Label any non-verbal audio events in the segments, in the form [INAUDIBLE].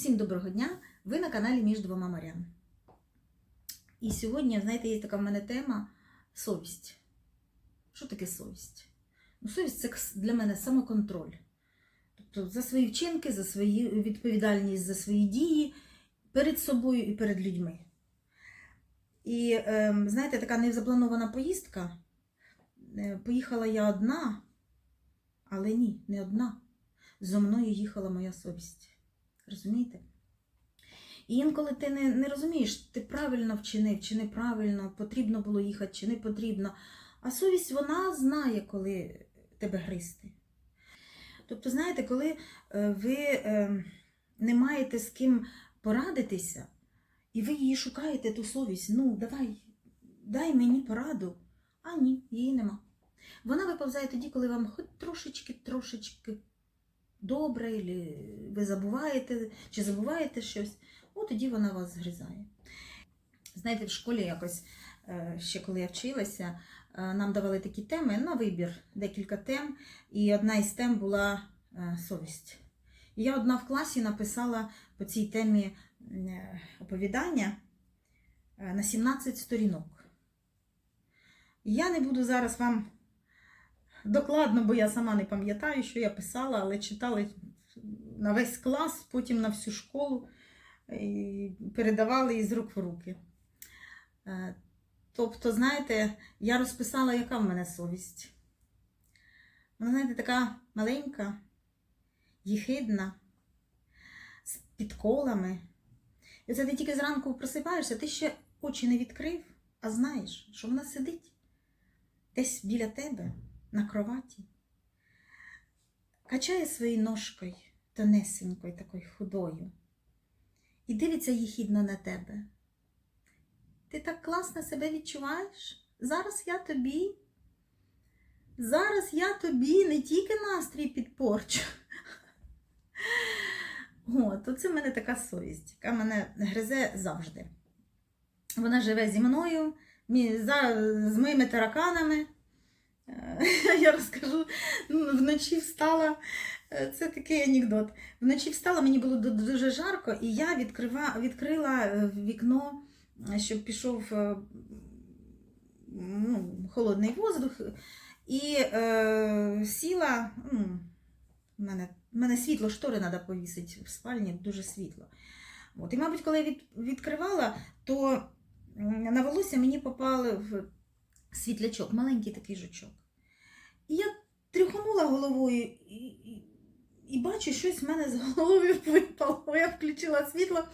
Всім доброго дня! Ви на каналі Між двома морями. І сьогодні, знаєте, є така в мене тема совість. Що таке совість? Ну, совість це для мене самоконтроль. Тобто за свої вчинки, за свої відповідальність за свої дії перед собою і перед людьми. І ем, знаєте, така незапланована поїздка. Е, Поїхала я одна, але ні, не одна. Зо мною їхала моя совість. Розумієте? І інколи ти не, не розумієш, ти правильно вчинив, чи неправильно, потрібно було їхати, чи не потрібно. А совість вона знає, коли тебе гризти. Тобто, знаєте, коли е, ви е, не маєте з ким порадитися, і ви її шукаєте, ту совість, ну давай, дай мені пораду. А ні, її нема. Вона виповзає тоді, коли вам хоч трошечки, трошечки добре, ви забуваєте чи забуваєте щось, от тоді вона вас згризає. Знаєте, в школі якось, е, ще коли я вчилася, е, нам давали такі теми на вибір, декілька тем, і одна із тем була е, совість. І я одна в класі написала по цій темі оповідання на 17 сторінок. Я не буду зараз вам докладно, бо я сама не пам'ятаю, що я писала, але читали на весь клас, потім на всю школу і передавали із рук в руки. Е, Тобто, знаєте, я розписала, яка в мене совість. Вона, знаєте, така маленька, їхидна, з підколами. І це ти тільки зранку просипаєшся, ти ще очі не відкрив, а знаєш, що вона сидить десь біля тебе на кроваті, качає своєю ножкою тонесенькою, такою худою, і дивиться їхідно на тебе. Ти так класно себе відчуваєш? Зараз я тобі. Зараз я тобі не тільки настрій підпорчу. [LAUGHS] От, оце в мене така совість, яка мене гризе завжди. Вона живе зі мною, з моїми тараканами. [LAUGHS] Я розкажу, вночі встала. Е, Це такий анекдот. Вночі встала, мені було дуже жарко, і я відкрива, відкрила е, вікно, е, щоб пішов ну, холодний воздух. І е, сіла. В мене, мене світло, штори треба повісити в спальні, дуже світло. От. І, мабуть, коли я від, відкривала, то на волосся мені попали в світлячок, маленький такий жучок. І я тряханула головою і, і, бачу, щось в мене з голови [LAUGHS] випало. Я включила світло,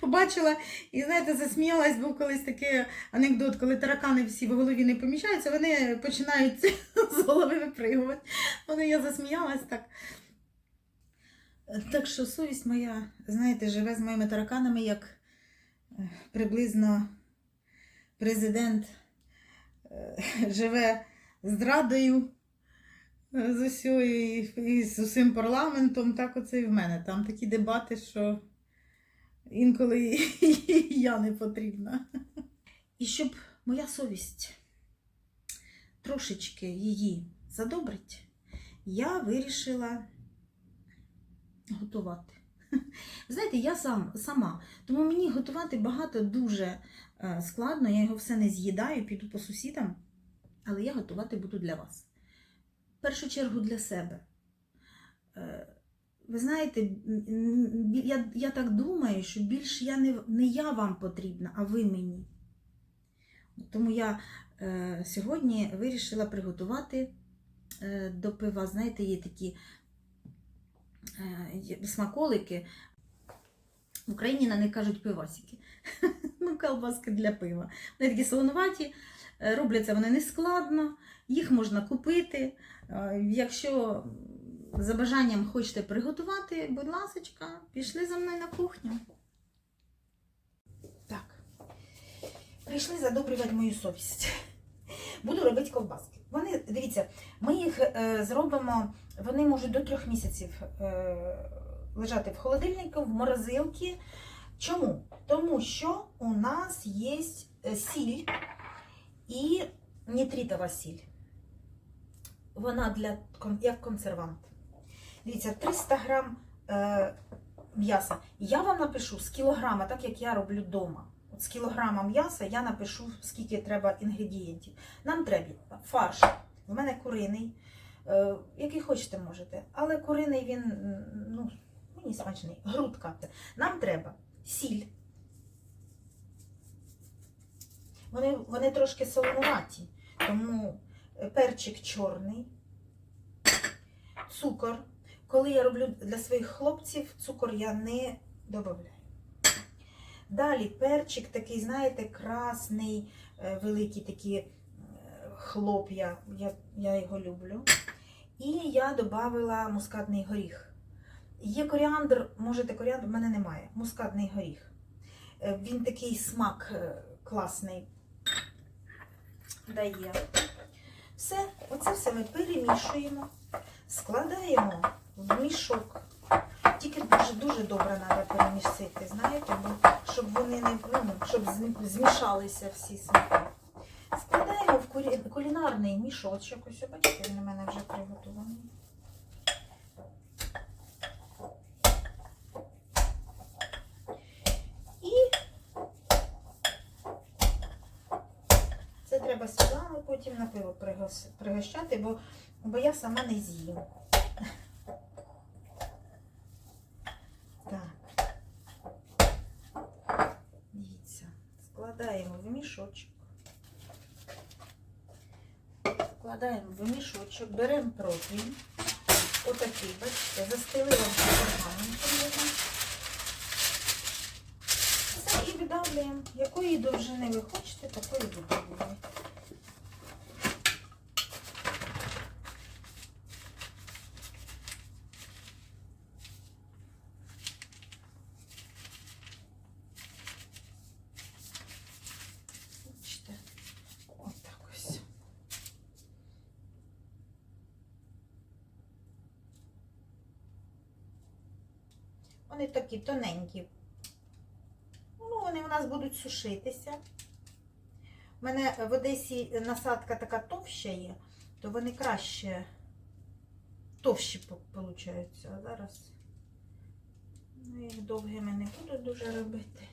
побачила і, знаєте, засміялась, був колись такий анекдот, коли таракани всі в голові не поміщаються, вони починають [LAUGHS] з голови випригувати. Вони я засміялась так. Так що совість моя, знаєте, живе з моїми тараканами, як е, приблизно президент е, [LAUGHS] живе з радою е, з усьою і, і з усім парламентом, так оце і в мене. Там такі дебати, що інколи я не потрібна. І щоб моя совість трошечки її задобрить, я вирішила готувати. Знаєте, я сам, сама, тому мені готувати багато дуже е, складно, я його все не з'їдаю, піду по сусідам, але я готувати буду для вас. В першу чергу для себе. Е, ви знаєте, я, я так думаю, що більш я не, не я вам потрібна, а ви мені. Тому я е, сьогодні вирішила приготувати е, до пива, знаєте, є такі е, смаколики. В Україні на них кажуть пивасики. [LAUGHS] ну, колбаски для пива. Вони такі солонуваті, робляться вони не складно, їх можна купити. Е, Якщо за бажанням хочете приготувати, будь ласка, пішли за мною на кухню. Так. Прийшли задобрювати мою совість. Буду робити ковбаски. Вони, дивіться, ми їх е, зробимо, вони можуть до трьох місяців е, лежати в холодильнику, в морозилці. Чому? Тому що у нас є е, сіль і нітритова сіль. Вона для, як консервант. Дивіться, 300 грам е, м'яса. Я вам напишу з кілограма, так як я роблю вдома. От з кілограма м'яса я напишу, скільки треба інгредієнтів. Нам треба фарш. В мене куриний, е, який хочете можете. Але куриний він ну, мені смачний. Грудка. Нам треба сіль. Вони, вони трошки солонуваті, тому е, перчик чорний, цукор. Коли я роблю для своїх хлопців, цукор я не додаю. Далі перчик такий, знаєте, красний, е, великий такі е, хлоп'я, я, я його люблю. І я додала мускатний горіх. Є коріандр, можете коріандр, в мене немає. Мускатний горіх. Він такий смак класний дає. Все, оце все ми перемішуємо, складаємо в мішок. Тільки дуже-дуже добре треба перемісити, знаєте, щоб вони не ну, щоб змішалися всі смаки. Складаємо в кулінарний мішочок. Ось бачите, він у мене вже приготований. Треба Світлану потім на пиво пригощати, бо, бо я сама не з'їм. Так. Дивіться, складаємо в мішочок. Складаємо в мішочок, беремо противень. Отакий, бачите, застелила пергаментом. Все, і видавлюємо. Якої довжини ви хочете, такої видавлюємо. Бачите, отак ось. Вони такі тоненькі. Ну, вони у нас будуть сушитися. У мене в Одесі насадка така товща є, то вони краще товщі виходить. А зараз ну, їх довгими не буду дуже робити.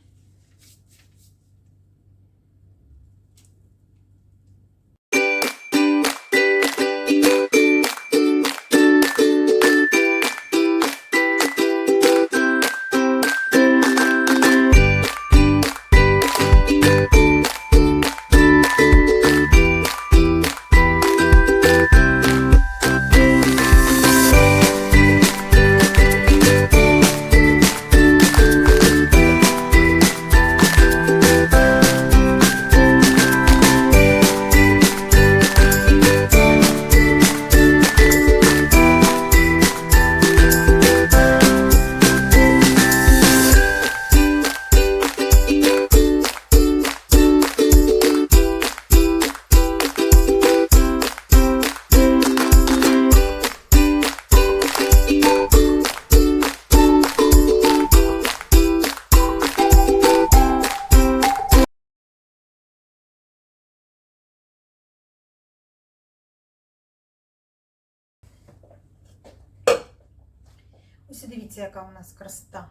Ось дивіться, яка у нас красота.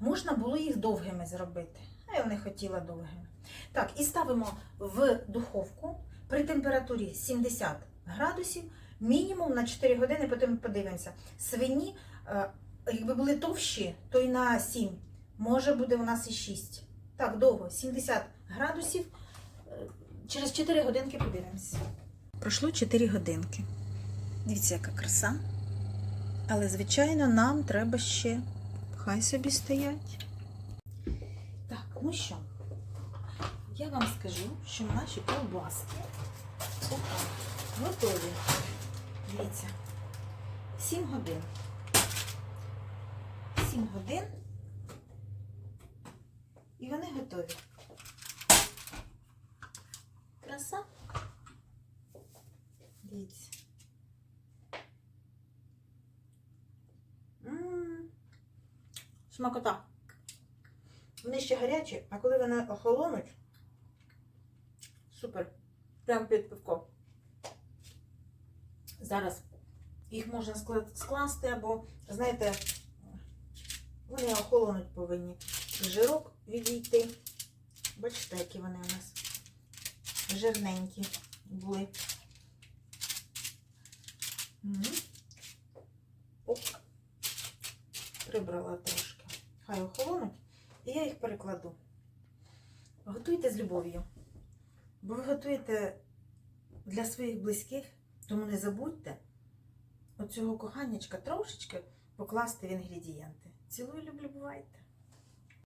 Можна було їх довгими зробити. А я не хотіла довгими. Так, і ставимо в духовку при температурі 70 градусів, мінімум на 4 години, потім подивимося. Свині, е, якби були товщі, то й на 7. Може буде у нас і 6. Так, довго, 70 градусів. Е, Через 4 годинки подивимося. Пройшло 4 годинки. Дивіться, яка краса. Але, звичайно, нам треба ще. Хай собі стоять. Так, ну що, я вам скажу, що наші ковбаски готові. Дивіться, 7 годин. 7 годин. І вони готові. Краса. Дивіться. М, Смакота. Вони ще гарячі, а коли вони охолонуть, супер. Прям під пивко. Зараз їх можна скласти або, знаєте, Вони охолонуть повинні. Жирок відійти. Бачите, які вони у нас жирненькі були. Оп. Прибрала трошки. Хай охолонуть. І я їх перекладу. Готуйте з любов'ю. Бо ви готуєте для своїх близьких, тому не забудьте оцього коханнячка трошечки покласти в інгредієнти. Цілую, люблю, бувайте.